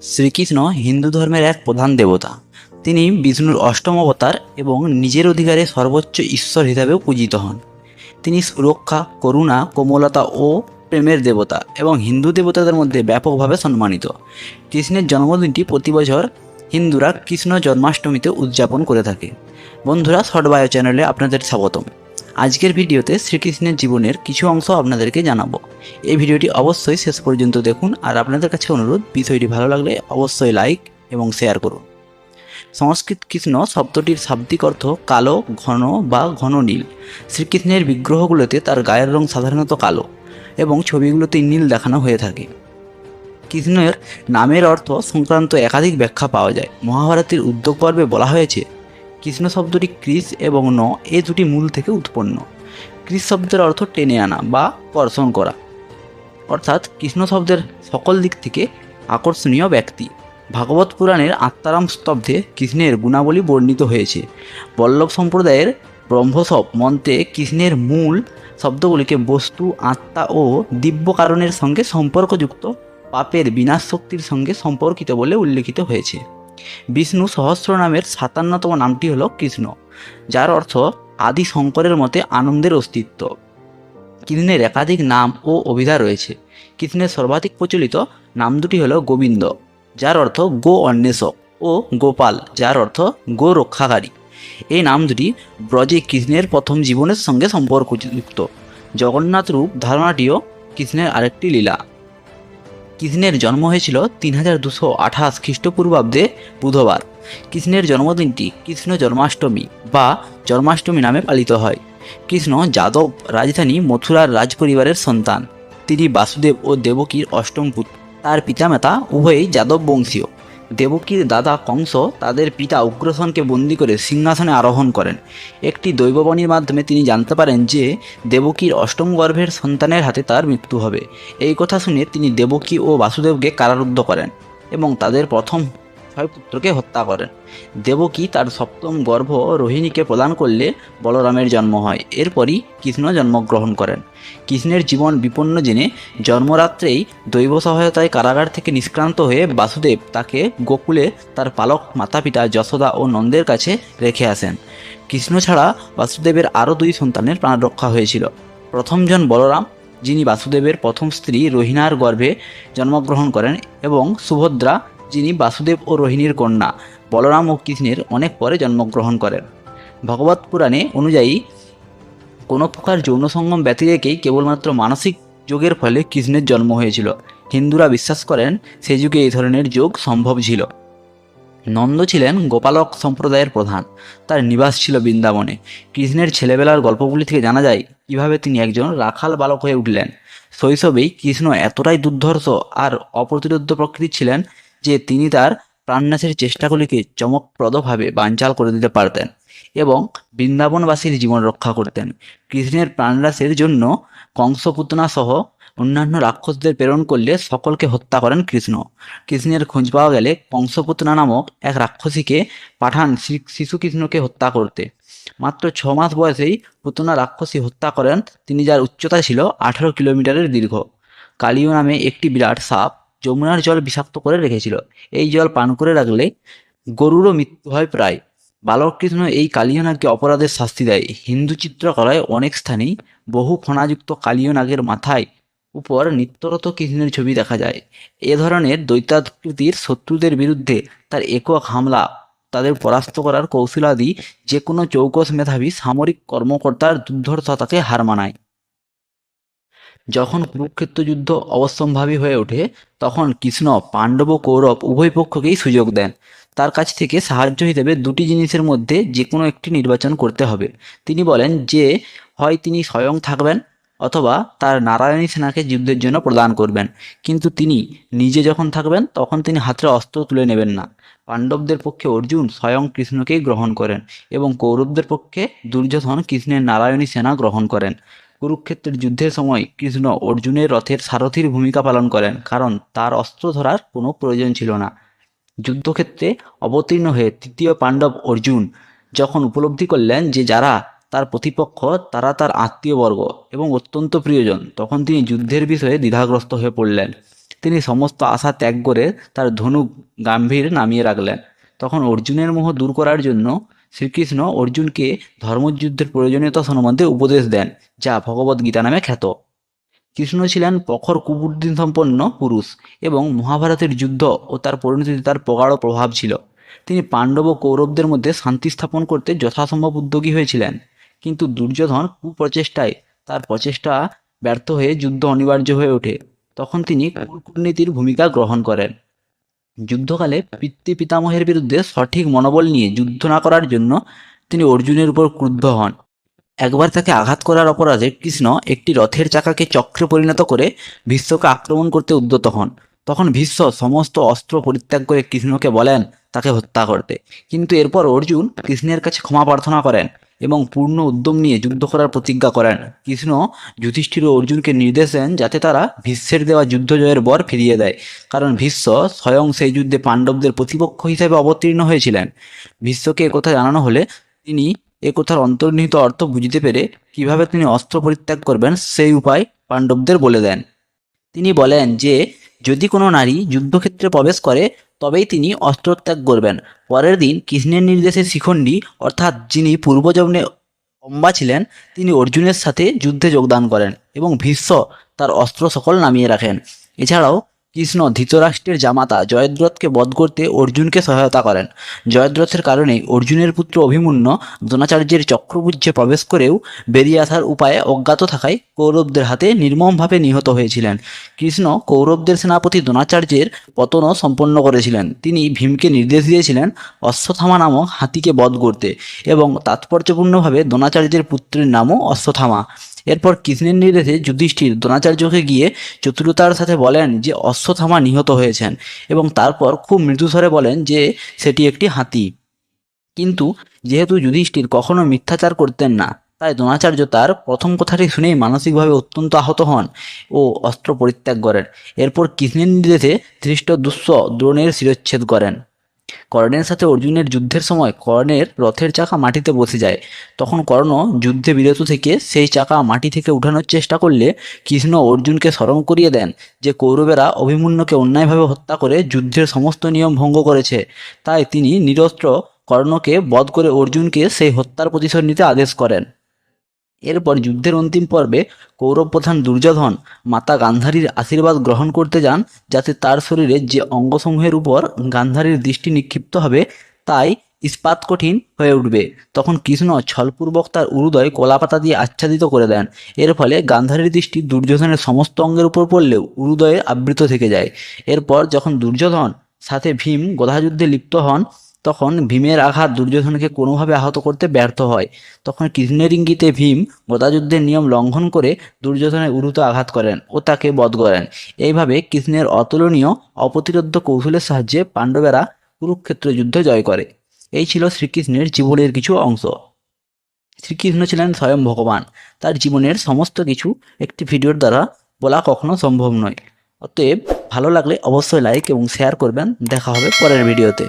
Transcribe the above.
শ্রীকৃষ্ণ হিন্দু ধর্মের এক প্রধান দেবতা। তিনি বিষ্ণুর অষ্টম অবতার এবং নিজের অধিকারে সর্বোচ্চ ঈশ্বর হিসাবেও পূজিত হন। তিনি সুরক্ষা, করুণা, কোমলতা ও প্রেমের দেবতা এবং হিন্দু দেবতাদের মধ্যে ব্যাপকভাবে সম্মানিত। কৃষ্ণের জন্মদিনটি প্রতি বছর হিন্দুরা কৃষ্ণ জন্মাষ্টমীতে উদযাপন করে থাকে। বন্ধুরা শর্ট বায়ো চ্যানেলে আপনাদের স্বাগতম। আজকের ভিডিওতে শ্রীকৃষ্ণের জীবনের কিছু অংশ আপনাদেরকে জানাব। এই ভিডিওটি অবশ্যই শেষ পর্যন্ত দেখুন আর আপনাদের কাছে অনুরোধ বিষয়টি ভালো লাগলে অবশ্যই লাইক এবং শেয়ার করুন। সংস্কৃত কৃষ্ণ শব্দটির শাব্দিক অর্থ কালো, ঘন বা ঘন নীল। শ্রীকৃষ্ণের বিগ্রহগুলোতে তার গায়ের রং সাধারণত কালো এবং ছবিগুলোতে নীল দেখানো হয়ে থাকে। কৃষ্ণের নামের অর্থ সংক্রান্ত একাধিক ব্যাখ্যা পাওয়া যায়। মহাভারতের উদ্যোগ পর্বে বলা হয়েছে কৃষ্ণ শব্দটি ক্রিস এবং ন এ দুটি মূল থেকে উৎপন্ন। ক্রিস শব্দের অর্থ টেনে আনা বা কর্ষণ করা। অর্থাৎ কৃষ্ণ শব্দের সকল দিক থেকে আকর্ষণীয় ব্যক্তি। ভাগবত পুরাণের আত্মারাম স্তব্ধে কৃষ্ণের গুণাবলী বর্ণিত হয়েছে। বল্লভ সম্প্রদায়ের ব্রহ্মসব মন্ত্রে কৃষ্ণের মূল শব্দগুলিকে বস্তু, আত্মা ও দিব্য কারণের সঙ্গে সম্পর্কযুক্ত পাপের বিনাশ শক্তির সঙ্গে সম্পর্কিত বলে উল্লেখিত হয়েছে। বিষ্ণু সহস্র নামের সাতান্নতম নামটি হল কৃষ্ণ, যার অর্থ আদি শঙ্করের মতে আনন্দের অস্তিত্ব। কৃষ্ণের একাধিক নাম ও অভিধা রয়েছে। কৃষ্ণের সর্বাধিক প্রচলিত নাম দুটি হল গোবিন্দ, যার অর্থ গো অন্বেষক, ও গোপাল, যার অর্থ গো রক্ষাকারী। এই নাম দুটি ব্রজে কৃষ্ণের প্রথম জীবনের সঙ্গে সম্পর্কযুক্ত। জগন্নাথ রূপ ধারণাটিও কৃষ্ণের আরেকটি লীলা। কৃষ্ণের জন্ম হয়েছিল তিন হাজার দুশো আঠাশ খ্রিস্টপূর্বাব্দে বুধবার। কৃষ্ণের জন্মদিনটি কৃষ্ণ জন্মাষ্টমী বা জন্মাষ্টমী নামে পালিত হয়। কৃষ্ণ যাদব রাজধানী মথুরার রাজপরিবারের সন্তান। তিনি বাসুদেব ও দেবকীর অষ্টম পুত্র। তার পিতামাতা উভয়ই যাদব বংশীয়। দেবকীর দাদা কংস তাদের পিতা উগ্রসনকে বন্দি করে সিংহাসনে আরোহণ করেন। একটি দৈববাণীর মাধ্যমে তিনি জানতে পারেন যে, দেবকীর অষ্টম গর্ভের সন্তানের হাতে তার মৃত্যু হবে। এই কথা শুনে তিনি দেবকী ও বাসুদেবকে কারারুদ্ধ করেন এবং তাদের প্রথম ছয় পুত্রকে হত্যা করেন। দেবকী তার সপ্তম গর্ভ রোহিণীকে প্রদান করলে বলরামের জন্ম হয়। এরপরই কৃষ্ণ জন্মগ্রহণ করেন। কৃষ্ণের জীবন বিপন্ন জেনে জন্মরাত্রেই দৈব সহায়তায় কারাগার থেকে নিষ্ক্রান্ত হয়ে বাসুদেব তাকে গোকুলে তার পালক মাতাপিতা যশোদা ও নন্দের কাছে রেখে আসেন। কৃষ্ণ ছাড়া বাসুদেবের আরও দুই সন্তানের প্রাণ রক্ষা হয়েছিল। প্রথমজন বলরাম, যিনি বাসুদেবের প্রথম স্ত্রী রোহিণার গর্ভে জন্মগ্রহণ করেন এবং সুভদ্রা যিনি বাসুদেব ও রোহিণীর কন্যা, বলরাম ও কৃষ্ণের অনেক পরে জন্মগ্রহণ করেন। ভগবত পুরাণে অনুযায়ী, কোনো প্রকার যৌন সঙ্গম ব্যতি রেখেই কেবলমাত্র মানসিক যোগের ফলে কৃষ্ণের জন্ম হয়েছিল। হিন্দুরা বিশ্বাস করেন, সে যুগে এই ধরনের যোগ সম্ভব ছিল। নন্দ ছিলেন গোপালক সম্প্রদায়ের প্রধান। তার নিবাস ছিল বৃন্দাবনে। কৃষ্ণের ছেলেবেলার গল্পগুলি থেকে জানা যায়, কীভাবে তিনি একজন রাখাল বালক হয়ে উঠলেন। শৈশবেই কৃষ্ণ এতটাই দুর্ধর্ষ আর অপ্রতিরোধ প্রকৃতির ছিলেন যে তিনি তার প্রাণনাশের চেষ্টাগুলিকে চমকপ্রদভাবে বানচাল করে দিতে পারতেন এবং বৃন্দাবনবাসীর জীবন রক্ষা করতেন। কৃষ্ণের প্রাণনাশের জন্য কংসপুতনা সহ অন্যান্য রাক্ষসদের প্রেরণ করলে সকলকে হত্যা করেন কৃষ্ণ। কৃষ্ণের খোঁজ পাওয়া গেলে কংসপুতনা নামক এক রাক্ষসীকে পাঠান শিশু কৃষ্ণকে হত্যা করতে। মাত্র ছ মাস বয়সেই পুতনা রাক্ষসী হত্যা করেন। তিনি যার উচ্চতা ছিল আঠারো কিলোমিটারের দীর্ঘ। কালীয় নামে একটি বিরাট সাপ। যমুনার জল বিষাক্ত করে রেখেছিল। এই জল পান করে রাখলে গরুরও মৃত্যু হয় প্রায়। বালকৃষ্ণ এই কালীয় নাগকে অপরাধের শাস্তি দেয়। হিন্দু চিত্রকলায় অনেক স্থানেই বহু ফণাযুক্ত কালীয় নাগের মাথায় উপর নিত্যরত কৃষ্ণের ছবি দেখা যায়। এ ধরনের দৈত্যাকৃতির শত্রুদের বিরুদ্ধে তার একক হামলা, তাদের পরাস্ত করার কৌশলাদি যে কোনো চৌকস মেধাবী সামরিক কর্মকর্তার দুর্ধর্ষতাকে হার মানায়। যখন কুরুক্ষেত্র যুদ্ধ অবশ্যম্ভাবী হয়ে ওঠে, তখন কৃষ্ণ, পাণ্ডব ও কৌরব উভয় পক্ষকেই সুযোগ দেন। তার কাছ থেকে সাহায্য হিসেবে দুটি জিনিসের মধ্যে যে কোনো একটি নির্বাচন করতে হবে। তিনি বলেন যে, হয় তিনি স্বয়ং থাকবেন অথবা তার নারায়ণী সেনাকে যুদ্ধের জন্য প্রদান করবেন। কিন্তু তিনি নিজে যখন থাকবেন, তখন তিনি হাতে অস্ত্র তুলে নেবেন না। পাণ্ডবদের পক্ষে অর্জুন স্বয়ং কৃষ্ণকেই গ্রহণ করেন এবং কৌরবদের পক্ষে দুর্যোধন কৃষ্ণের নারায়ণী সেনা গ্রহণ করেন। কুরুক্ষেত্রের যুদ্ধের সময় কৃষ্ণ অর্জুনের রথের সারথীর ভূমিকা পালন করেন, কারণ তার অস্ত্র ধরার কোনো প্রয়োজন ছিল না। যুদ্ধক্ষেত্রে অবতীর্ণ হয়ে তৃতীয় পাণ্ডব অর্জুন যখন উপলব্ধি করলেন যে যারা তার প্রতিপক্ষ, তারা তার আত্মীয়বর্গ এবং অত্যন্ত প্রিয়জন, তখন তিনি যুদ্ধের বিষয়ে দ্বিধাগ্রস্ত হয়ে পড়লেন। তিনি সমস্ত আশা ত্যাগ করে তার ধনুক গাম্ভীর নামিয়ে রাখলেন। তখন অর্জুনের মোহ দূর করার জন্য শ্রীকৃষ্ণ অর্জুনকে ধর্মযুদ্ধের প্রয়োজনীয়তা সম্বন্ধে উপদেশ দেন, যা ভগবদ্গীতা নামে খ্যাত। কৃষ্ণ ছিলেন প্রখর কুবুদ্ধি সম্পন্ন পুরুষ এবং মহাভারতের যুদ্ধ ও তার পরিণতিতে তার প্রগাঢ় প্রভাব ছিল। তিনি পাণ্ডব ও কৌরবদের মধ্যে শান্তি স্থাপন করতে যথাসম্ভব উদ্যোগী হয়েছিলেন। কিন্তু দুর্যোধন কুপ্রচেষ্টায় তার প্রচেষ্টা ব্যর্থ হয়ে যুদ্ধ অনিবার্য হয়ে ওঠে। তখন তিনি কূটনীতির ভূমিকা গ্রহণ করেন। যুদ্ধকালে পিতৃ পিতামহের বিরুদ্ধে সঠিক মনোবল নিয়ে যুদ্ধ না করার জন্য তিনি অর্জুনের উপর ক্রুদ্ধ হন। একবার তাকে আঘাত করার অপরাধে কৃষ্ণ একটি রথের চাকাকে চক্রে পরিণত করে ভীষ্মকে আক্রমণ করতে উদ্যত হন। তখন ভীষ্ম সমস্ত অস্ত্র পরিত্যাগ করে কৃষ্ণকে বলেন, তাকে হত্যা করতে। কিন্তু এরপর অর্জুন কৃষ্ণের কাছে ক্ষমা প্রার্থনা করেন। এবং পূর্ণ উদ্যম নিয়ে যুদ্ধ করার প্রতিজ্ঞা করেন। কৃষ্ণ যুধিষ্ঠির ও অর্জুনকে নির্দেশ দেন যাতে তারা ভীষ্মের দেওয়া যুদ্ধ জয়ের বর ফিরিয়ে দেয়। কারণ ভীষ্ম স্বয়ং সেই যুদ্ধে পাণ্ডবদের প্রতিপক্ষ হিসেবে অবতীর্ণ হয়েছিলেন। ভীষ্মকে একথা জানানো হলে তিনি এ কথার অন্তর্নিহিত অর্থ বুঝতে পেরে কীভাবে তিনি অস্ত্র পরিত্যাগ করবেন সেই উপায় পাণ্ডবদের বলে দেন। তিনি বলেন যে যদি কোনো নারী যুদ্ধক্ষেত্রে প্রবেশ করে, তবেই তিনি অস্ত্রত্যাগ করবেন। পরের দিন কৃষ্ণের নির্দেশে শিখণ্ডী, অর্থাৎ যিনি পূর্বজন্মে অম্বা ছিলেন, তিনি অর্জুনের সাথে যুদ্ধে যোগদান করেন এবং ভীষ্ম তার অস্ত্র সকল নামিয়ে রাখেন। এছাড়াও কৃষ্ণ ধৃতরাষ্ট্রের জামাতা জয়দ্রথকে বধ করতে অর্জুনকে সহায়তা করেন। জয়দ্রথের কারণে অর্জুনের পুত্র অভিমন্য দ্রোণাচার্যের চক্রপুজ্যে প্রবেশ করেও বেরিয়ে আসার উপায়ে অজ্ঞাত থাকায় কৌরবদের হাতে নির্মমভাবে নিহত হয়েছিলেন। কৃষ্ণ কৌরবদের সেনাপতি দ্রোণাচার্যের পতনও সম্পন্ন করেছিলেন। তিনি ভীমকে নির্দেশ দিয়েছিলেন অশ্বথামা নামক হাতিকে বধ করতে এবং তাৎপর্যপূর্ণভাবে দ্রোণাচার্যের পুত্রের নামও অশ্বত্থামা। এরপর কৃষ্ণের নির্দেশে যুধিষ্ঠির দ্রোণাচার্যকে গিয়ে চতুরতার সাথে বলেন যে, অশ্বত্থামা নিহত হয়েছেন এবং তারপর খুব মৃদুস্বরে বলেন যে, সেটি একটি হাতি। কিন্তু যেহেতু যুধিষ্ঠির কখনো মিথ্যাচার করতেন না, তাই দ্রোণাচার্য তার প্রথম কথাটি শুনেই মানসিকভাবে অত্যন্ত আহত হন ও অস্ত্র পরিত্যাগ করেন। এরপর কৃষ্ণের নির্দেশে ধৃষ্ট দুঃস্ব দ্রোণের শিরচ্ছেদ করেন। কর্ণের সাথে অর্জুনের যুদ্ধের সময় কর্ণের রথের চাকা মাটিতে বসে যায়। তখন কর্ণ যুদ্ধে বিরত থেকে সেই চাকা মাটি থেকে উঠানোর চেষ্টা করলে কৃষ্ণ অর্জুনকে স্মরণ করিয়ে দেন যে কৌরবেরা অভিমন্যুকে অন্যায়ভাবে হত্যা করে যুদ্ধের সমস্ত নিয়ম ভঙ্গ করেছে। তাই তিনি নিরস্ত্র কর্ণকে বধ করে অর্জুনকে সেই হত্যার প্রতিশোধ নিতে আদেশ করেন। এরপর যুদ্ধের অন্তিম পর্বে কৌরব প্রধান দুর্যোধন মাতা গান্ধারীর আশীর্বাদ গ্রহণ করতে যান, যাতে তার শরীরে যে অঙ্গসমূহের উপর গান্ধারীর দৃষ্টি নিক্ষিপ্ত হবে, তাই ইস্পাত কঠিন হয়ে উঠবে। তখন কৃষ্ণ ছলপূর্বক তার উরুদয় কলাপাতা দিয়ে আচ্ছাদিত করে দেন। এর ফলে গান্ধারীর দৃষ্টি দুর্যোধনের সমস্ত অঙ্গের উপর পড়লেও উরুদয়ে আবৃত থেকে যায়। এরপর যখন দুর্যোধন সাথে ভীম গদাযুদ্ধে লিপ্ত হন তখন ভীমের আঘাত দুর্যোধনকে কোনোভাবে আহত করতে ব্যর্থ হয়। তখন কৃষ্ণের ইঙ্গিতে ভীম গদাযুদ্ধের নিয়ম লঙ্ঘন করে দুর্যোধনের উরুত আঘাত করেন ও তাকে বধ করেন। এইভাবে কৃষ্ণের অতুলনীয় অপ্রতিরোধ্য কৌশলের সাহায্যে পাণ্ডবেরা কুরুক্ষেত্র যুদ্ধ জয় করে। এই ছিল শ্রীকৃষ্ণের জীবনের কিছু অংশ। শ্রীকৃষ্ণ ছিলেন স্বয়ং ভগবান। তার জীবনের সমস্ত কিছু একটি ভিডিওর দ্বারা বলা কখনো সম্ভব নয়। অতএব ভালো লাগলে অবশ্যই লাইক এবং শেয়ার করবেন। দেখা হবে পরের ভিডিওতে।